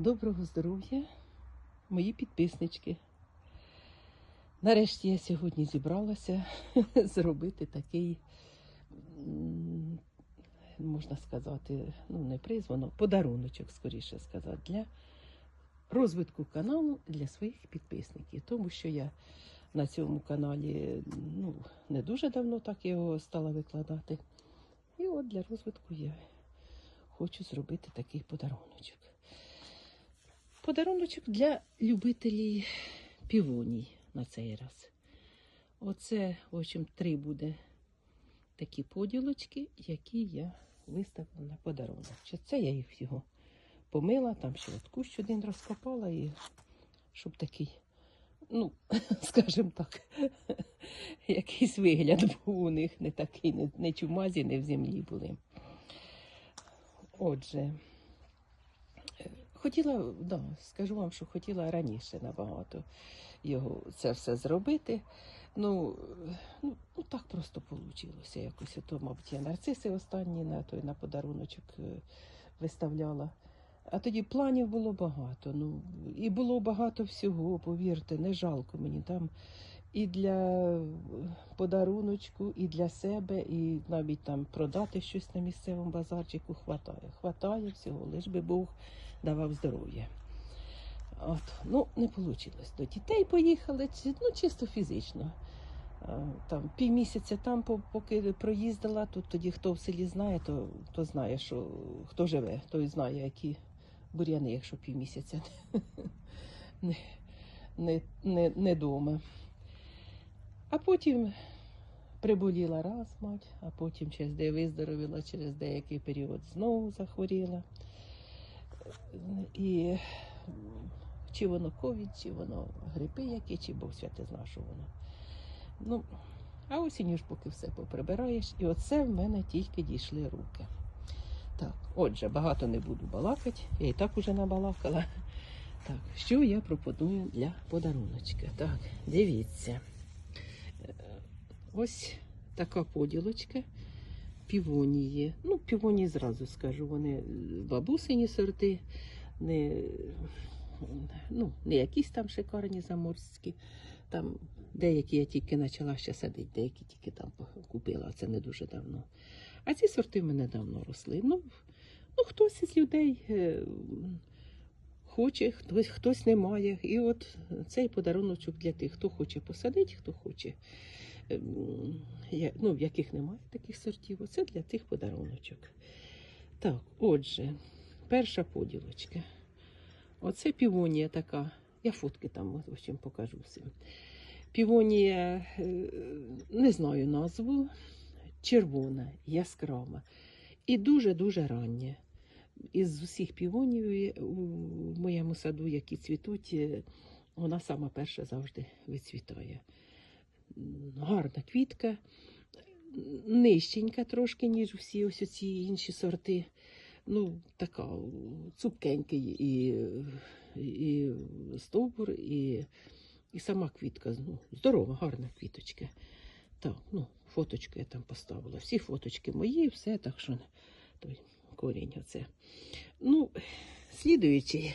Доброго здоров'я, мої підписнички. Нарешті я сьогодні зібралася зробити такий, можна сказати, ну не призвано, подаруночок, скоріше сказати, для розвитку каналу для своїх підписників. Тому що я на цьому каналі ну, не дуже давно так його стала викладати. І от для розвитку я хочу зробити такий подаруночок. Подаруночок для любителів півоній на цей раз. Оце, в общем, три буде такі поділочки, які я виставила на подарунок. Це я їх його помила, там ще от кущ один розкопала, і щоб такий, ну, скажімо так, якийсь вигляд був у них не такий, не чумазі, не в землі були. Отже, Хотіла, да, скажу вам, що хотіла раніше набагато його це все зробити. Ну, ну, ну так просто вийшло якось. Ото, мабуть, я нарциси останні на той на подаруночок е, виставляла. А тоді планів було багато. Ну, і було багато всього, повірте, не жалко мені там. І для подаруночку, і для себе, і навіть там продати щось на місцевому базарчику хватає. Хватає всього, лиш би Бог давав здоров'я. От, ну, не вийшло. До дітей поїхали, ну, чисто фізично. Там півмісяця там, поки проїздила, тут тоді хто в селі знає, то, то знає, що хто живе, той знає, які бур'яни, якщо півмісяця не, не, не, не дома. А потім приболіла раз мать, а потім через де виздоровіла, через деякий період знову захворіла. І чи воно ковід, чи воно грипи які, чи Бог святе зна, що воно. Ну, а осінню ж поки все поприбираєш, і оце в мене тільки дійшли руки. Так, отже, багато не буду балакати, я і так уже набалакала. Так, що я пропоную для подаруночка? Так, дивіться. Ось така поділочка півонії. Ну, півонії зразу скажу, вони е, бабусині сорти, не, ну, не якісь там шикарні заморські. Там деякі я тільки почала ще садити, деякі тільки там купила, це не дуже давно. А ці сорти в мене давно росли. Ну, ну хтось із людей е, хоче, хтось, хтось не має. І от цей подаруночок для тих, хто хоче посадити, хто хоче ну, в яких немає таких сортів, оце для тих подаруночок. Так, отже, перша поділочка. Оце півонія така. Я фотки там в покажу всім. Півонія, е, не знаю назву, червона, яскрава. І дуже-дуже рання. Із усіх півонів у моєму саду, які цвітуть, е, вона сама перша завжди вицвітає гарна квітка, нижченька трошки, ніж всі ось ці інші сорти. Ну, така цупкенький і, і стовбур, і, і сама квітка. Ну, здорова, гарна квіточка. Так, ну, фоточку я там поставила. Всі фоточки мої, все, так що той корінь оце. Ну, слідуючий,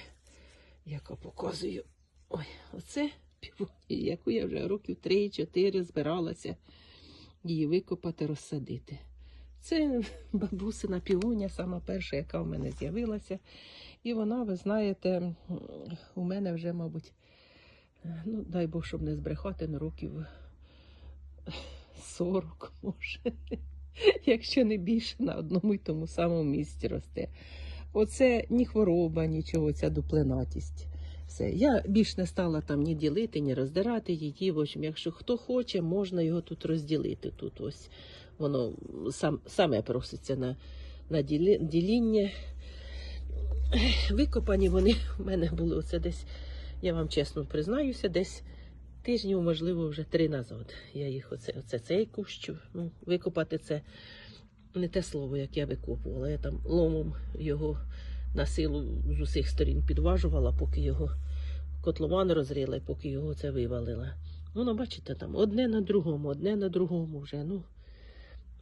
яка показую. Ой, оце півонія, яку я вже років 3-4 збиралася її викопати, розсадити. Це бабусина півоня, сама перша, яка в мене з'явилася. І вона, ви знаєте, у мене вже, мабуть, ну, дай Бог, щоб не збрехати, на років 40, може, якщо не більше, на одному й тому самому місці росте. Оце ні хвороба, нічого, ця дуплинатість. Все. Я більш не стала там ні ділити, ні роздирати її. В общем, якщо хто хоче, можна його тут розділити. Тут ось воно сам, саме проситься на, на ділі, діління. Викопані вони в мене були оце десь, я вам чесно признаюся, десь тижнів, можливо, вже три назад. Я їх оце, оце цей кущ. Ну, викопати це не те слово, як я викопувала. Я там ломом його на силу з усіх сторін підважувала, поки його котлован розрила, і поки його це вивалила. Ну, ну, бачите, там одне на другому, одне на другому вже. Ну,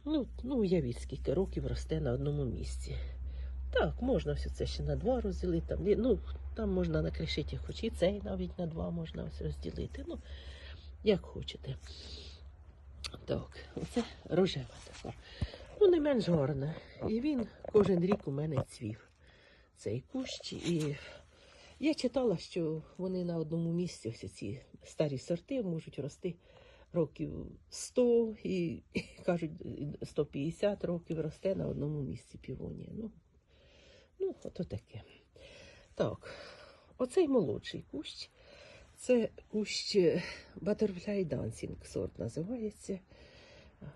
ну, ну уявіть, скільки років росте на одному місці. Так, можна все це ще на два розділити. Там, ну, там можна накришити хоч і цей навіть на два можна ось розділити. Ну, як хочете. Так, оце рожева така. Ну, не менш гарна. І він кожен рік у мене цвів. Цей кущ. І я читала, що вони на одному місці, ось ці старі сорти, можуть рости років 100 і, кажуть, 150 років росте на одному місці півонія. Ну, ну ото таке. Так, оцей молодший кущ. Це кущ е, Butterfly Dancing сорт називається.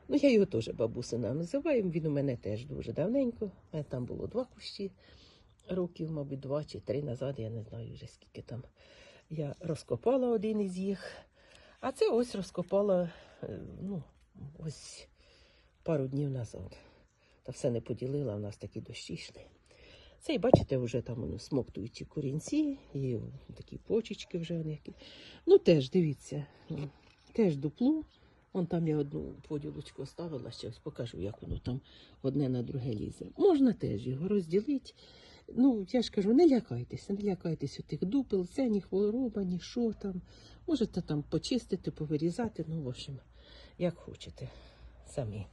Ну, я його теж бабусина називаю. Він у мене теж дуже давненько. У мене там було два кущі років, мабуть, два чи три назад, я не знаю вже скільки там. Я розкопала один із їх. А це ось розкопала е, ну, ось пару днів назад. Та все не поділила, у нас такі дощі йшли. Це, і бачите, вже там воно смоктуючі корінці, і такі почечки вже вони. Ну, теж дивіться, теж дупло. Вон там я одну поділочку оставила, ще покажу, як воно там одне на друге лізе. Можна теж його розділити. Ну, я ж кажу, не лякайтеся, не лякайтеся тих дупел, це ні хвороба, ні що там. Можете там почистити, повирізати, ну, в общем, як хочете самі.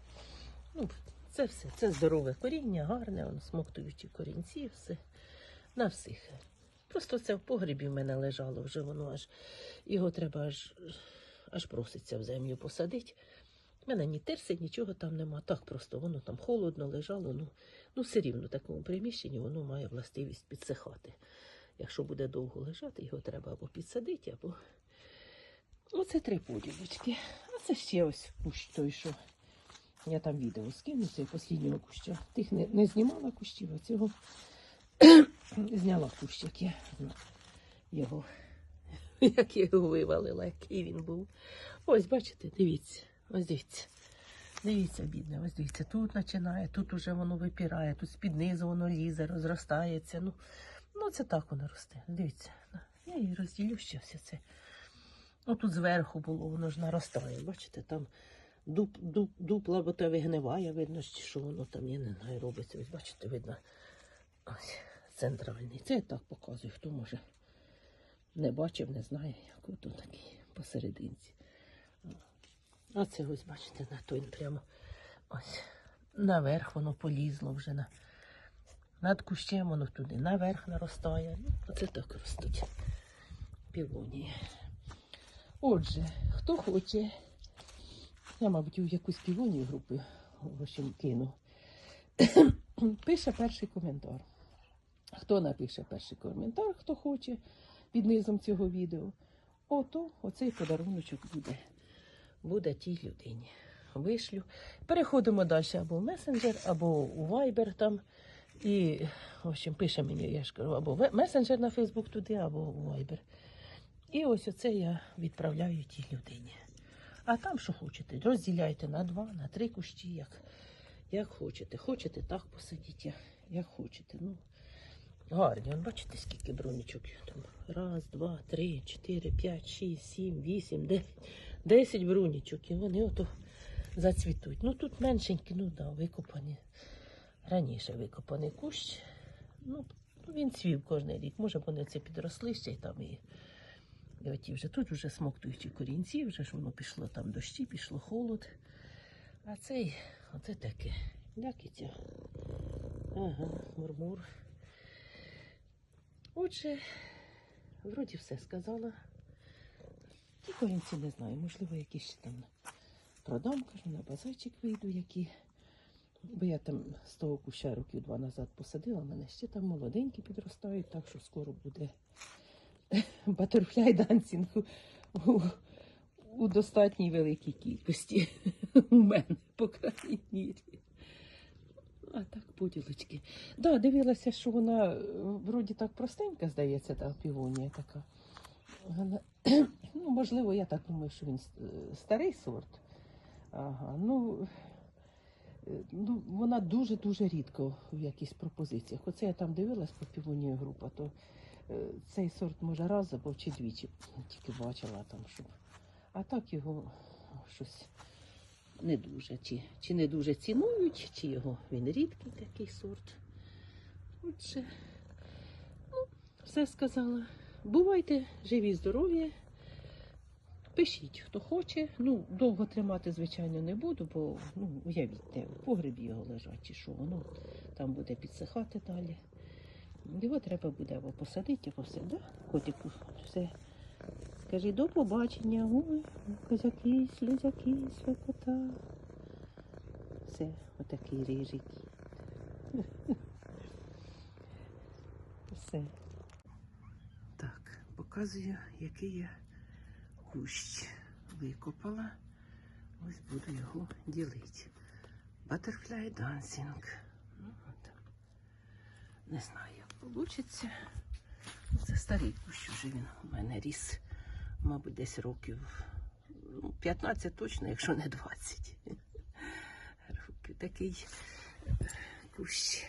Ну, це все, це здорове коріння, гарне, воно смоктуючі корінці, все на всіх. Просто це в погрібі в мене лежало вже, воно аж його треба аж, аж проситься в землю посадити. У мене ні терси, нічого там нема. Так просто воно там холодно лежало. Ну, ну все рівно в такому приміщенні воно має властивість підсихати. Якщо буде довго лежати, його треба або підсадити, або. Оце три поділочки. А це ще ось кущ той, що я там відео скину, цей останнього куща. Тих не, не знімала кущів, а цього зняла кущ, як я ну, його, як його вивалила, який він був. Ось, бачите, дивіться, ось дивіться. Дивіться, бідне, ось дивіться, тут починає, тут уже воно випірає, тут з-під низу воно лізе, розростається. Ну, ну це так воно росте. Дивіться, я її розділю ще все це. Ну тут зверху було, воно ж наростає. Бачите, там дуб, дуб, дупла, бо то вигниває, видно, що воно там, я не знаю, робиться. Ось бачите, видно. Ось центральний. Це я так показую, хто може не бачив, не знає, як ото такий посерединці. А це ось, бачите, на той прямо ось наверх воно полізло вже на. Над кущем воно туди наверх наростає. Ну, оце так ростуть півонії. Отже, хто хоче, я, мабуть, у якусь півонію в общем, кину. Пише перший коментар. Хто напише перший коментар, хто хоче під низом цього відео, ото оцей подаруночок буде. Буде тій людині. Вишлю. Переходимо далі або в месенджер, або у Viber там. І, в общем, пише мені, я ж кажу, або месенджер на Фейсбук туди, або у Viber. І ось оце я відправляю тій людині. А там, що хочете, розділяйте на два, на три кущі, як, як хочете. Хочете, так посадіть, як, хочете. Ну, гарні. От бачите, скільки бронічок там. Раз, два, три, чотири, п'ять, шість, сім, вісім, дев'ять. Десять брунічок. І вони ото зацвітуть. Ну тут меншенькі, ну да, викопані. Раніше викопаний кущ. Ну, він цвів кожен рік. Може, вони це підросли ще й там і. І оті вже тут вже смоктуючі корінці, вже ж воно пішло там дощі, пішло холод. А цей, оце таке. Лякіття. Ага, мурмур. Отже, вроді все сказала. Ті корінці не знаю, можливо, якісь ще там продам, кажу, на базарчик вийду, які. Бо я там з того куща років два назад посадила, в мене ще там молоденькі підростають, так що скоро буде батерфляй дансінг у, у достатній великій кількості. У мене, по крайній мірі. А так, поділочки. Да, дивилася, що вона е, вроді так простенька, здається, та півонія така. Ну, можливо, я так думаю, що він е, старий сорт. Ага, ну, е, ну, вона дуже-дуже рідко в якихось пропозиціях. Оце я там дивилась по півонію група, то е, цей сорт може раз або чи двічі тільки бачила там, щоб. А так його щось не дуже. Чи, чи не дуже цінують, чи його він рідкий такий сорт. Отже, ну, все сказала. Бувайте живі, здорові. Пишіть, хто хоче. Ну, довго тримати, звичайно, не буду, бо ну, уявіть, в погребі його лежать, чи що воно там буде підсихати далі. Його треба буде або посадити, або все, да? Котику, все. Скажи до побачення. Ой, козяки, слізяки, свекота. Все, отакий рижий. Все. Показую, який я кущ викопала. Ось буду його ділити. Butterfly dancing. Ну, от. Не знаю, як вийде. Це старий кущ уже він у мене ріс, мабуть, десь років ну, 15 точно, якщо не 20. Років такий кущ.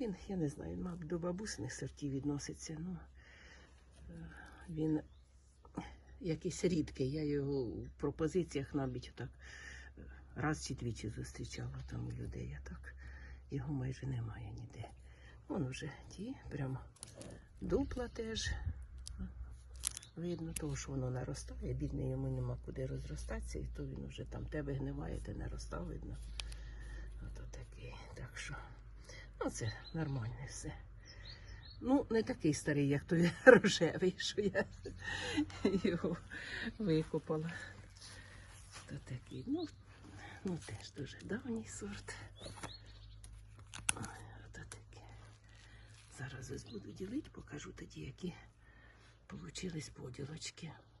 Він, я не знаю, мабуть, до бабусиних сортів відноситься. Ну, він якийсь рідкий. Я його в пропозиціях навіть так е, раз чи двічі зустрічала там у людей. А так його майже немає ніде. Вон вже ті, прямо дупла теж. Видно, того, що воно наростає, бідне йому нема куди розростатися, і то він вже там те вигниває, те не росте, видно. Ото такий. Так що, ну це нормальне все. Ну, не такий старий, як той рожевий, що я його викопала. То такий, ну, ну теж дуже давній сорт. Ото таке. Зараз ось буду ділити, покажу тоді, які получились поділочки.